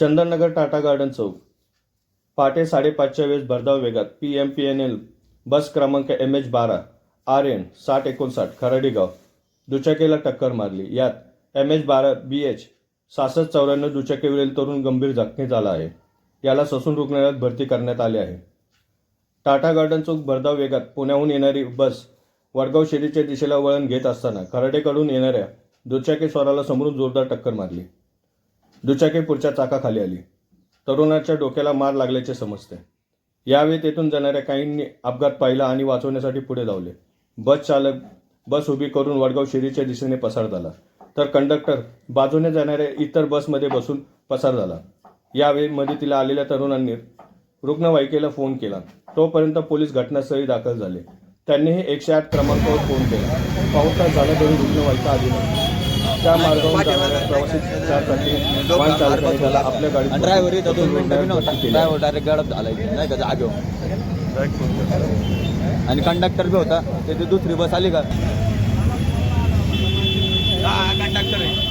Chandannagar Tata garden चौक. पहाटे साडेपाचच्या वेळेस भरधाव वेगात P M P M L bus क्रमांक एम एच बारा आर एन साठ एकोणसाठ खराडीगाव. दुचाकीला टक्कर मारली. यात एम एच बारा बी एच सासष्ट चौऱ्याण्णव दुचाकीवरील तरुण गंभीर जखमी झाला आहे. याला ससून रुग्णालयात भरती करण्यात आले आहे. टाटा गार्डन चौक भरधाव वेगात पुण्याहून येणारी बस वडगाव शेरीच्या दिशेला वळण घेत असताना खराडेकडून येणाऱ्या दुचाकी स्वराला समोरून जोरदार टक्कर मारली. दुचाकी पुढच्या चाकाखाली आली. तरुणाच्या डोक्याला मार लागल्याचे समजते. यावेळी तेथून जाणाऱ्या काहींनी अपघात पाहिला आणि वाचवण्यासाठी पुढे धावले. बस चालक बस उभी करून वडगाव शिरीच्या दिशेने पसार झाला. तर कंडक्टर बाजूने जाणाऱ्या इतर बसमध्ये बसून पसार झाला. यावेळी मदतीला आलेल्या तरुणांनी रुग्णवाहिकेला फोन केला. तोपर्यंत पोलीस घटनास्थळी दाखल झाले. त्यांनीही एकशे आठ क्रमांकावर फोन केला. पाऊस तास झाला तरी रुग्णवाहिका आली नाही. त्या मार्गावर प्रवासी वाहन चालकाला आपल्या गाडीत ड्रायव्हर ड्रायव्हर डायरेक्ट नाही का? जागेवर आणि कंडक्टर बी होता. त्याची दुसरी बस आली का? कंडक्टर आहे.